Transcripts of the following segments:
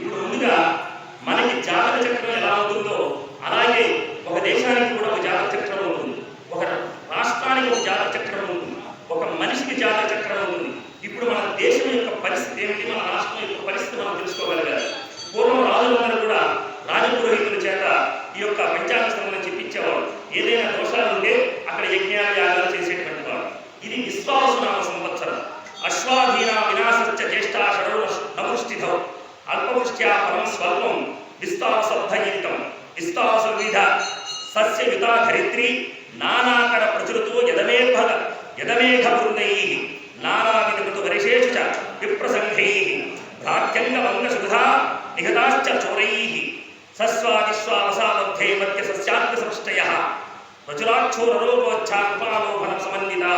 ఇప్పుడు ముందుగా మనకి జాతక చక్రం ఎలా ఉంటుందో అలాగే ఒక దేశానికి కూడా ఒక జాతక చక్రం ఉంటుంది. ఒక రాష్ట్రానికి ఒక జాతక చక్రం ఉంటుంది. ఒక మనిషికి జాతక చక్రం ఉంటుంది. ఇప్పుడు మన దేశం యొక్క పరిస్థితి ఏమిటి? మన రాష్ట్రం యొక్క పరిస్థితి మనం తెలుసుకోగలగాలి. పూర్వం రాజులందరూ కూడా రాజపురోహితుల చేత ఈ యొక్క పంచాంగ చెప్పించేవారు. చెప్పించేవాడు ఏదైనా దోషాలు ఉంటే అక్కడ యజ్ఞాలు యాగాలు చేసేటువంటి వాడు ఇది విశ్వాసనామ సంవత్సరం. అశ్వాధీన వినాశ జ్యేష్ఠ షడో నమృష్టిధం. అల్పవృష్ట్యా పరం స్వల్పం విస్తావసబ్ధయుక్తం విస్తావసవిధ సస్యయుతా ధరిత్రి నానాకర ప్రచురుతో యదమేఘ యదమేఘ వృందై నానావిధ ఋతు వర్షేషు చ విప్రసంఘై. భ్రాత్యంగమంగ నిహతాశ్చ చోరై. సస్వాదిశ్వావసాబద్ధే మధ్య సస్యాగ్ర సృష్టయ ప్రచురాక్షోరోగోచ్చాత్మాలోభన సమన్వితా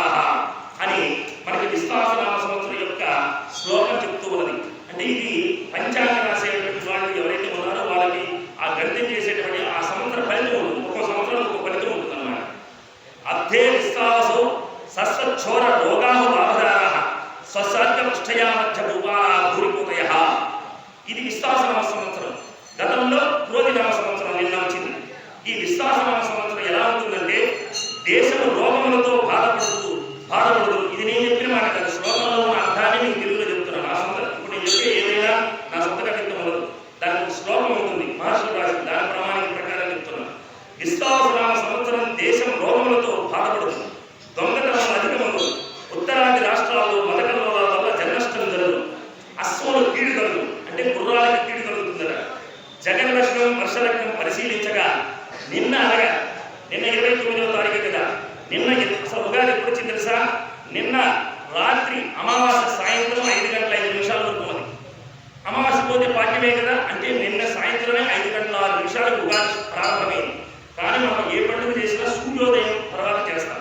అని మనకి విశ్వాసనామ సంవత్సరం యొక్క శ్లోకం చెప్తూ ఉన్నది. అంటే ఇది పంచాంగ రాసేటువంటి వాళ్ళు ఎవరైతే ఉన్నారో వాళ్ళకి ఆ గణితం చేసేటువంటి ఆ సంవత్సర ఫలితం ఉంటుంది. ఒక్కో సంవత్సరం ఒక్కొక్క ఫలితం ఉంటుంది అన్నమాట అర్థే విశ్వాసో సస్వచ్ఛోర రోగాహు బాధదార స్వసాధ్య మధ్య భూపా భూరిపోతయ ఇది విశ్వాసనామ సంవత్సరం. గతంలో క్రోధినామ సంవత్సరం నిన్న వచ్చింది. ఈ విశ్వాసనామ సంవత్సరం ఎలా ఉంటుందంటే దేశము రోగములతో బాధపడుతూ బాధపడుతూ ఇది నేను చెప్పిన మాట కాదు శ్లోకంలో ఉన్న అర్థాన్ని మీకు తెలుగులో చెప్తున్నాను నా సొంత ఇప్పుడు నేను చెప్పే ఏదైనా నా సొంత కవిత్వం ఉండదు దానికి ఒక శ్లోకం ఉంటుంది మహర్షులు రాసింది దాని ప్రమాణిక ప్రకారం చెప్తున్నాను విశ్వాసనామ సంవత్సరం దేశం రోగములతో బాధపడుతుంది దొంగతనం అధికమవుతుంది ఉత్తరాది రాష్ట్రాల్లో మతకల్లోల వల్ల జననష్టం జరగదు అశ్వములు కీడు కలుగు అంటే గుర్రాలకు కీడు కలుగుతుందట జగన్ లక్ష్మం వర్షలగ్నం పరిశీలించగా నిన్న అనగా నిన్న ఇరవై తొమ్మిదవ తారీఖు కదా. నిన్న అసలు ఉగాది ఎప్పుడు వచ్చింది తెలుసా? నిన్న రాత్రి అమావాస్య సాయంత్రం ఐదు గంటల ఐదు నిమిషాల వరకు ఉంది అమావాస్య పోతే పాఠ్యమే కదా? అంటే నిన్న సాయంత్రమే ఐదు గంటల ఆరు నిమిషాలకు ఉగాది ప్రారంభమైంది. కానీ మనం ఏ పండుగ చేసినా సూర్యోదయం తర్వాత చేస్తాం.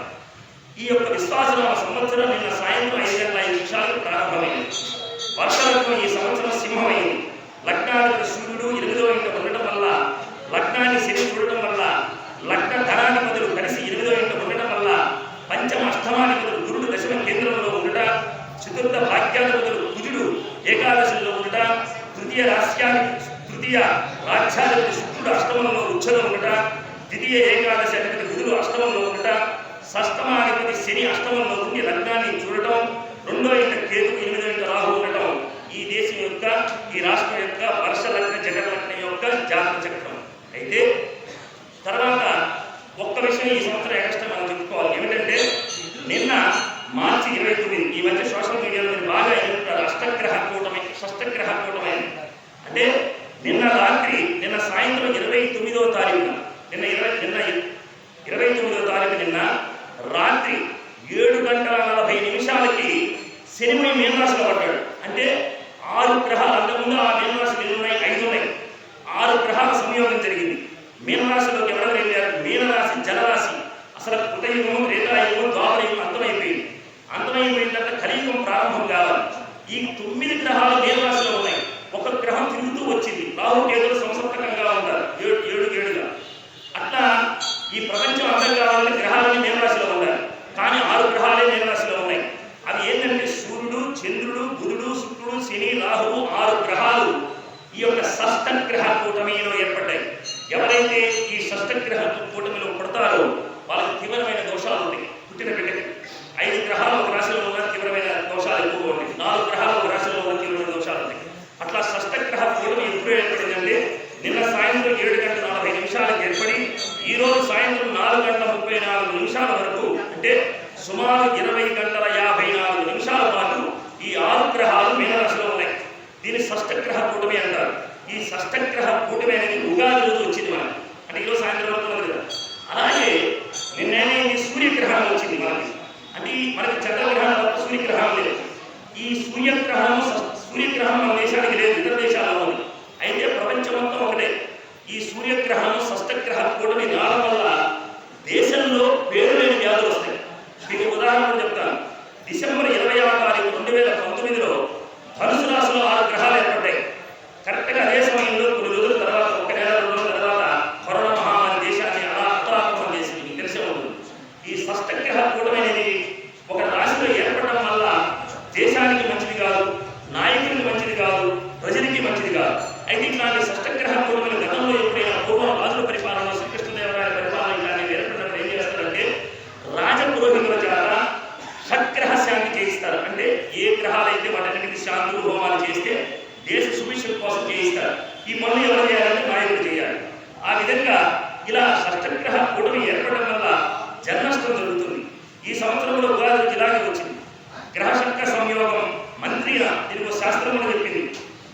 ఈ యొక్క విశ్వాసనామ సంవత్సరం నిన్న సాయంత్రం ఐదు గంటల ఐదు నిమిషాలకు ప్రారంభమైంది. వర్షలత్వం ఈ సంవత్సరం సింహమైంది. లగ్నానికి సూర్యుడు ఎనిమిదో ఇంట ఉండటం వల్ల లగ్నాన్ని శని చూడటం వల్ల లగ్న ధనాధిపతులు కలిసి ఎనిమిదో ఇంట ఉండటం వల్ల పంచమ అష్టమాధిపతులు గురుడు దశమ కేంద్రంలో ఉండట చతుర్థ భాగ్యాధిపతులు కుజుడు ఏకాదశిలో ఉండట తృతీయ రాశ్యానికి తృతీయ రాజ్యాధిపతి శుక్రుడు అష్టమంలో ఉచ్చలో ఉండట ద్వితీయ ఏకాదశి అధిపతి బుధుడు అష్టమంలో ఉండట షష్టమాధిపతి శని అష్టమంలో ఉండి లగ్నాన్ని చూడటం రెండో ఇంట కేతు ఎనిమిదో ఇంట రాహు ఉండటం ఈ దేశం యొక్క ఈ రాష్ట్రం యొక్క వర్ష లగ్న జగన్ యొక్క జాతక చక్రం. అయితే తర్వాత ఒక్క విషయం ఈ సంవత్సరం ఎక్స్ట్రా మనం చెప్పుకోవాలి. ఏమిటంటే నిన్న మార్చి ఇరవై తొమ్మిది ఈ మధ్య సోషల్ మీడియాలో మీరు బాగా ఎదుగుతారు అష్టగ్రహ కూటమి షష్టగ్రహ కూటమి అని. అంటే నిన్న రాత్రి నిన్న సాయంత్రం ఇరవై తొమ్మిదో తారీఖున నిన్న ఇరవై నిన్న ఇరవై తొమ్మిదో తారీఖు నిన్న రాత్రి ఏడు గంటల నలభై నిమిషాలకి శనిమై మీనరాశిలో పడ్డాడు అంటే ఆరు గ్రహాలు అంతకుముందు ఆ మీనరాశులు ఎన్ని ఉన్నాయి ఐదు ఉన్నాయి ఆరు గ్రహాల సంయోగం జరిగింది మీనరాశిలోకి ఎవరు వెళ్ళారు మీనరాశి జలరాశి. అసలు కృతయుగము త్రేతాయుగము ద్వాపరయుగం అంతమైపోయింది. అంతమైపోయిన తర్వాత కలియుగం ప్రారంభం కావాలి. ఈ తొమ్మిది గ్రహాలు దేవరాశిలో ఉన్నాయి. ఒక గ్రహం తిరుగుతూ వచ్చింది. రాహుకేతులు సంసప్తకంగా సంసర్పకంగా ఉంటారు ఏడు ఏడు ఏడుగా అట్లా ఈ ప్రపంచం అర్థం కావాలంటే గ్రహాలన్నీ మేమరాశిలో ఉండాలి. కానీ ఆరు గ్రహాలే మేమరాశిలో ఉన్నాయి. అవి ఏంటంటే సూర్యుడు చంద్రుడు బుధుడు శుక్రుడు శని రాహువు ఆరు గ్రహాలు. ఈ యొక్క షష్టగ్రహ కూటమిలో ఏర్పడ్డాయి. ఎవరైతే ఈ షష్టగ్రహ కూటమిలో పుడతారు వాళ్ళకి తీవ్రమైన దోషాలు ఉంటాయి. పుట్టిన బిడ్డకి. ఐదు గ్రహాలు ఒక రాశిలో ఉన్న తీవ్రమైన దోషాలు ఎక్కువగా ఉంటాయి. నాలుగు గ్రహాలు ఒక రాశిలో ఉన్న తీవ్రమైన దోషాలు ఉంటాయి. అట్లా షష్టగ్రహ కూటమి ఎప్పుడు ఏర్పడిందంటే నిన్న సాయంత్రం ఏడు గంటల నలభై నిమిషాలకు ఏర్పడి ఈ రోజు సాయంత్రం నాలుగు గంటల ముప్పై నాలుగు నిమిషాల వరకు అంటే సుమారు ఇరవై గంటల యాభై నాలుగు నిమిషాల పాటు ఈ ఆరు గ్రహాలు మీనరాశిలో ఉన్నాయి. దీన్ని షష్టగ్రహ కూటమి అంటారు. ఈ షష్టగ్రహ కూటమి అనేది ఉగాది రోజు వచ్చింది మనకి. అంటే ఈరోజు సాయంత్రం వరకు కదా. అలాగే నిన్ననే సూర్యగ్రహణం వచ్చింది మనకి. అంటే మనకి చంద్రగ్రహణం తప్ప సూర్యగ్రహణం లేదు. ఈ సూర్యగ్రహణం సూర్యగ్రహణం మన దేశానికి లేదు ఇతర దేశాల్లో ఉంది. అయితే ప్రపంచం ఒకటే. ఈ సూర్యగ్రహణం షష్టగ్రహ కూటమి రావడం వల్ల దేశంలో పేరు లేని వ్యాధులు వస్తాయి. దీనికి ఉదాహరణ చెప్తాను. డిసెంబర్ ఇరవై ఆరు తారీఖు రెండు వేల పంతొమ్మిదిలో ధనుసు రాశిలో ఆరు గ్రహాలు ఏర్పడ్డాయి. కరెక్ట్గా అదే సమయంలో కొన్ని రోజుల తర్వాత ఒక నెల రెండు రోజుల తర్వాత కరోనా మహామారి దేశాన్ని అలా అతలాకుతం చేసింది మీకు తెలిసే ఉంటుంది ఈ షష్టగ్రహ కూటమి అనేది ఒక రాశిలో ఏర్పడడం వల్ల దేశానికి మంచిది కాదు నాయకుడికి మంచిది కాదు ప్రజలకి మంచిది అయితే ఇట్లాంటి షష్టగ్రహ కూటమిని గతంలో ఎప్పుడైనా పూర్వం రాజుల పరిపాలన శ్రీకృష్ణదేవరాయ పరిపాలన ఇట్లాంటి వేరేటప్పుడు ఏం చేస్తారంటే రాజపురోహితుల చేత షట్గ్రహ శాంతి చేయిస్తారు అంటే విగ్రహాలు అయితే వాటన్నిటికి శాంతులు హోమాలు చేస్తే దేశ సుభిక్షల కోసం చేయిస్తారు. ఈ పనులు ఎవరు చేయాలంటే నాయకుడు చేయాలి. ఆ విధంగా ఇలా షష్టగ్రహ కూటమి ఏర్పడడం వల్ల జన్మష్టం జరుగుతుంది. ఈ సంవత్సరంలో ఉగాది ఇలాగే వచ్చింది. గ్రహశక్త సంయోగం మంత్రిన దీనికి ఒక శాస్త్రం కూడా చెప్పింది.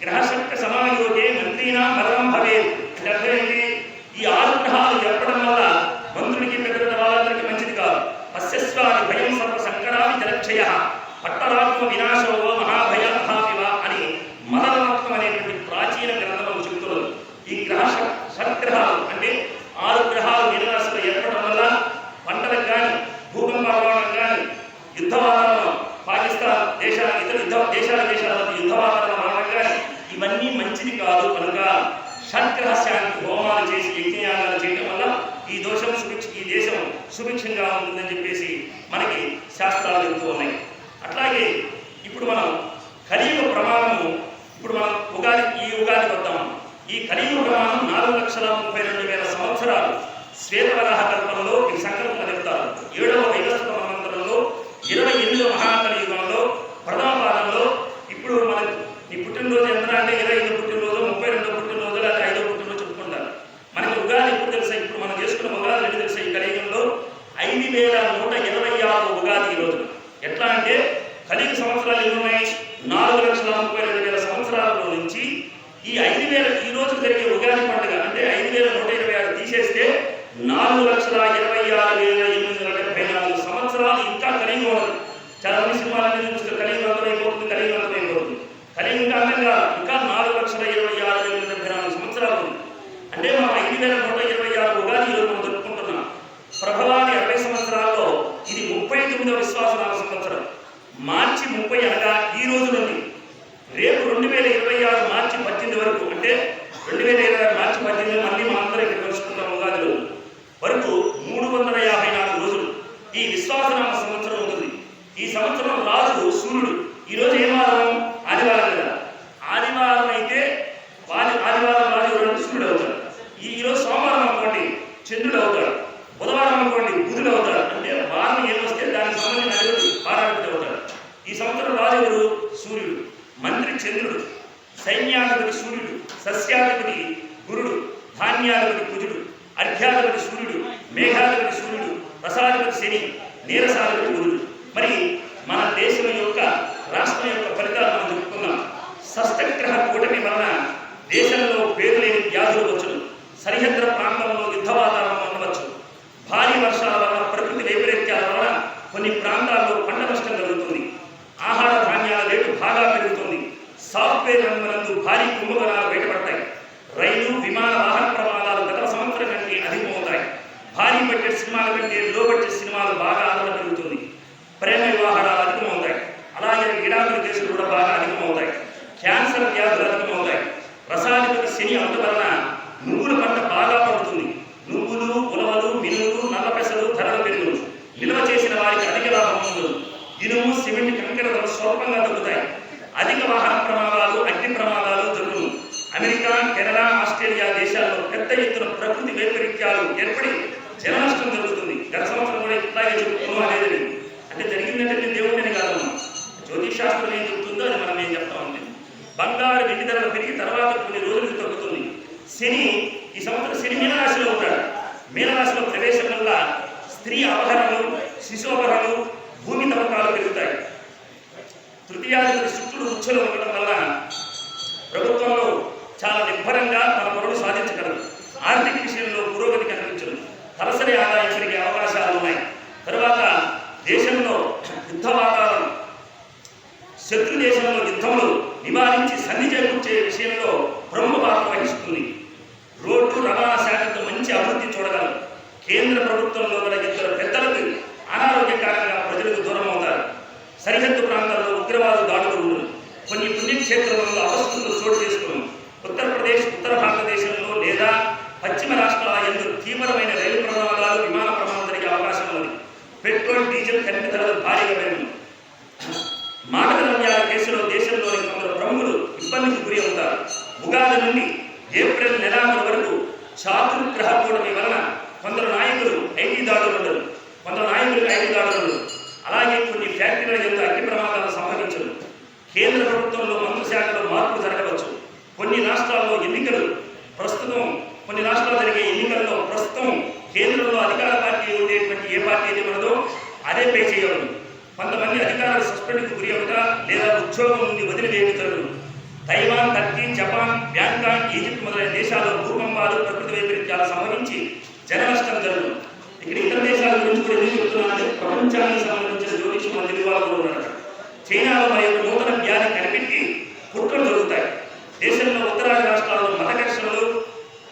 గ్రహశక్త సమాయోగే మంత్రినా మరణం భవే అంటే ఈ ఆరు గ్రహాలు ఏర్పడడం వల్ల మంత్రుడికి పెద్ద పెద్ద వాళ్ళందరికీ మంచిది కాదు. పశ్యస్వాది భయం సర్వ సంకరావి జలక్షయ. పట్టణాత్మ వినాశమో మహాభయాధావివ అని మదనరత్నం అనేటువంటి ప్రాచీన గ్రంథం చెబుతున్నది. ఈ గ్రహ ష- షట్గ్రహాలు అంటే ఆరు గ్రహాలు మీనరాశిలో ఏర్పడడం వల్ల పంటలకు కానీ భూకంప కానీ యుద్ధ వాతావరణం పాకిస్తాన్ దేశాల ఇతర యుద్ధ దేశాల దేశాల యుద్ధ వాతావరణం రావడం కానీ ఇవన్నీ మంచిది కాదు కనుక షట్గ్రహ శాంతి హోమాలు చేసి యజ్ఞయాగాలు చేయడం వల్ల ఈ దోషం సుభిక్ష ఈ దేశం సుభిక్షంగా ఉంటుందని చెప్పేసి మనకి శాస్త్రాలు చెబుతూ ఉన్నాయి. అట్లాగే ఇప్పుడు మనం కలియుగ ప్రమాణము ఇప్పుడు మనం ఉగాది ఈ ఉగాది వద్దాం ఈ కలియుగ ప్రమాణం నాలుగు లక్షల ముప్పై రెండు వేల సంవత్సరాలు. శ్వేతవరాహ కల్పంలో ఈ సంకల్పం చెప్తారు ఏడవ వైవస్వత ఇరవై ఎనిమిదవ మహాకలియుగంలో ప్రథమ పాదంలో ఇప్పుడు మన నీ పుట్టినరోజు ఎంత అంటే ఇరవై ఐదు పుట్టినరోజు ముప్పై రెండు పుట్టినరోజు లేదా ఐదో పుట్టినరోజు చెప్పుకుంటారు. మనకి ఉగాది ఎప్పుడు తెలుసా? ఇప్పుడు మనం చేసుకున్న ఉగాది రెండు తెలుసా ఈ కలియుగంలో? ఐదు వేల నూట ఇరవై ఆరు ఉగాది ఈ రోజు ఎట్లా అంటే కలియుగ సంవత్సరాలు ఎన్ని ఉన్నాయి? నాలుగు లక్షల ముప్పై రెండు వేల సంవత్సరాలలో నుంచి ఈ ఐదు వేల ఈ రోజు జరిగే ఉగాది పండుగ అంటే ఐదు వేల నూట ఇరవై ఆరు తీసేస్తే నాలుగు లక్షల ఇరవై ఆరు వేల ఎనిమిది వందల డెబ్బై నాలుగు సంవత్సరాలు ఇంకా కలిగి ఉండదు. చాలా మంది సినిమాలన్నీ చూస్తే కలిగి అంతమైపోతుంది కలిగి అంతమైపోతుంది కలిగి ఇంకా అందంగా ఇంకా నాలుగు లక్షల ఇరవై ఆరు వేల డెబ్బై నాలుగు సంవత్సరాలు ఉంది. అంటే మనం ఐదు వేల నూట ఇరవై ఆరు ఉగాది ఈరోజు మనం జరుపుకుంటున్నాం ప్రభవాది అరవై సంవత్సరాల్లో ఇది ముప్పై తొమ్మిదవ విశ్వాసనామ సంవత్సరం మార్చి ముప్పై అనగా ఈ రోజు నుండి రేపు రెండు వేల ఇరవై ఆరు మార్చి పద్దెనిమిది వరకు అంటే రెండు వేల ఇరవై ఆరు మార్చి పద్దెనిమిది మళ్ళీ మనం అందరం ఇక్కడ కలుసుకుంటాం ఉగాది రోజు వరకు మూడు వందల యాభై నాలుగు రోజులు ఈ విశ్వాసనామ సంవత్సరం ఉంటుంది ఈ సంవత్సరం రాజు సూర్యుడు ఈ రోజు ఏం వారం ఆదివారం కదా ఆదివారం అయితే వారి ఆదివారం రాజు ఎవరంటే సూర్యుడు అవుతాడు ఈ ఈరోజు సోమవారం అనుకోండి చంద్రుడు అవుతాడు బుధవారం అనుకోండి బుధుడు అవుతాడు అంటే వారం ఏమొస్తే దానికి సంబంధించిన అధిపతి పారాయణ అవుతాడు ఈ సంవత్సరం రాజు ఎవరు సూర్యుడు మంత్రి చంద్రుడు సైన్యాధిపతి సూర్యుడు సస్యాధిపతి గురుడు ధాన్యాధిపతి కుజుడు అర్ఘ్యాధిపతి సూర్యుడు మేఘాధిపతి సూర్యుడు రసాధిపతి శని నీరసాధిపతి గురుడు. మరి మన దేశం యొక్క రాష్ట్రం యొక్క ఫలితాలు మనం చెప్పుకున్నాం షష్టగ్రహ కూటమి వలన దేశంలో పేరు లేని వ్యాధులు వచ్చును. సరిహద్దుల ప్రాంతంలో యుద్ధ అలాగే కేసులు కూడా బాగా అధికమవుతాయి. క్యాన్సర్ వ్యాధులు అధికమవుతాయి. రసాధిపతి శని అందువలన వలన నువ్వుల పంట బాగా పడుతుంది. నువ్వులు ఉలవలు మిల్లులు నల్ల పెసలు ధరలు పెరుగును. నిల్వ చేసిన వారికి అధిక లాభం ఉండదు. ఇనుము సిమెంట్ కంకర ధరలు స్వల్పంగా తగ్గుతాయి. అధిక వాహన ప్రమాదాలు అగ్ని ప్రమాదాలు జరుగును. అమెరికా కెనడా ఆస్ట్రేలియా దేశాల్లో పెద్ద ఎత్తున ప్రకృతి వైపరీత్యాలు ఏర్పడి జన నష్టం జరుగుతుంది. గత సంవత్సరం కూడా ఇట్లాగే చెప్పుకున్నాం అనేది అంటే జరిగిందంటే దేవుడిని కాదమ్మా జ్యోతిష్ శాస్త్రం ఏం చెప్తుందో అది మనం ఏం చెప్తా ఉంది. బంగారు వెండి ధరలు పెరిగి తర్వాత కొన్ని రోజులకు తగ్గుతుంది. శని ఈ సంవత్సరం శని మీనరాశిలో ఉంటాడు. మీనరాశిలో ప్రవేశం వల్ల స్త్రీ అవహరణలు శిశు భూమి తవ్వకాలు పెరుగుతాయి. తృతీయాధిపతి శుక్రుడు ఉచ్చలు ఉండటం వల్ల ప్రభుత్వంలో చాలా నిర్భరంగా తన పనులు సాధించగలరు ఆర్థిక విషయంలో పురోగతి కనిపించదు. తలసరి ఆదాయం పెరిగే అవకాశాలు ఉన్నాయి. తర్వాత దేశంలో యుద్ధ వాతావరణం శత్రు దేశంలో యుద్ధములు నివారించి సన్ని చేకూర్చే విషయంలో ప్రముఖ పాత్ర వహిస్తుంది. రోడ్డు రవాణా శాఖకు మంచి అభివృద్ధి చూడగలం కేంద్ర ప్రభుత్వంలో గల ఇద్దరు పెద్దలకు అనారోగ్యకారంగా ప్రజలకు దూరం అవుతారు సరిహద్దు ప్రాంతాల్లో ఉగ్రవాదులు దాడులు కొన్ని పుణ్యక్షేత్రంలో అపస్కృతులు చోటు చేసుకును ఉత్తరప్రదేశ్ ఉత్తర భారతదేశంలో లేదా పశ్చిమ రాష్ట్రాల ఎందు తీవ్రమైన రైలు ప్రమాదాలు విమాన ప్రమాదాలు జరిగే అవకాశం ఉన్నది పెట్రోల్ డీజిల్ ఖనిజ ధరలు భారీగా పెరుగును మాదక ద్రవ్యాల కేసులో దేశంలోని కొందరు ప్రముఖులు ఇబ్బందికి గురి అవుతారు నుండి ఏప్రిల్ నెలాఖరు వరకు చాతుర్గ్రహ కూటమి వలన కొందరు నాయకులు ఐటీ దాడులు ఉండరు కొందరు నాయకులకు ఐటీ దాడులు ఉండరు అలాగే కొన్ని ఫ్యాక్టరీల యొక్క అగ్ని ప్రమాదాలు సంభవించరు కేంద్ర ప్రభుత్వంలో మంత్రి శాఖలో మార్పులు జరగవచ్చు. కొన్ని రాష్ట్రాల్లో ఎన్నికలు ప్రస్తుతం కొన్ని రాష్ట్రాల్లో జరిగే ఎన్నికల్లో ప్రస్తుతం కేంద్రంలో అధికార పార్టీ ఉండేటువంటి ఏ పార్టీ అయితే ఉన్నదో అదే పే చేయవలను కొంతమంది అధికారులు సస్పెండ్కు గురి అవుతా లేదా ఉద్యోగం నుండి వదిలివేయుతారు Taiwan Turkey Japan Bangkok Egypt మొదలైన దేశాల్లో భూకంపాలు ప్రకృతి వైపరీత్యాలు సంభవించి జన నష్టం జరుగుతుంది. ఇక్కడ ఇతర దేశాల గురించి కూడా ఎందుకు చెప్తున్నానంటే ప్రపంచానికి సంబంధించిన జ్యోతిషం మన తెలుగు వాళ్ళు ఉన్నారు చైనాలో మరి నూతన వ్యాధి కనిపెట్టి కుట్రలు జరుగుతాయి. దేశంలో ఉత్తరాది రాష్ట్రాల్లో మత ఘర్షణలు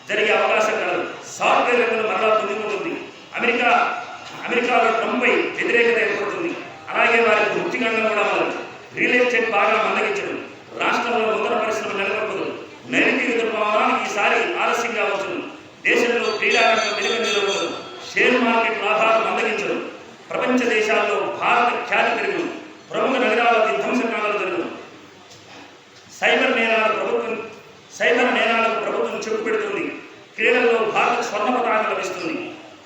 జరిగే అవకాశం కలదు. సాఫ్ట్వేర్ రంగం మరలా పొందుకుంటుంది అమెరికా అమెరికాలో ట్రంప్పై వ్యతిరేకత ఏర్పడుతుంది. అలాగే వారికి వృత్తిగంగా కూడా ఉన్నది. రియల్ ఎస్టేట్ బాగా మందగించడం రాష్ట్రంలో ఉత్తర పరిశ్రమ నెలకొల్పదు. నైరుతి ఋతుపవనానికి ఈసారి ఆలస్యంగా వచ్చును దేశంలో క్రీడారంగం వెలుగు నిలవదు షేర్ మార్కెట్ లాభాలు మందగించదు. ప్రపంచ దేశాల్లో భారత ఖ్యాతి పెరుగును ప్రముఖ నగరాల విధ్వంసకాలు జరుగును సైబర్ నేరాల ప్రభుత్వం సైబర్ నేరాలకు ప్రభుత్వం చెప్పు పెడుతుంది. క్రీడల్లో భారత స్వర్ణ పతాకం లభిస్తుంది.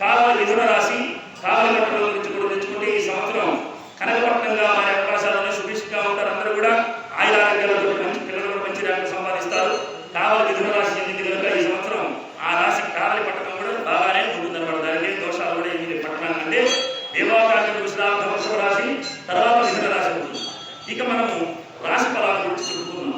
కావాలి మిథున రాశి కావాలి గురించి కూడా తెచ్చుకుంటే ఈ సంవత్సరం కనకపట్నంగా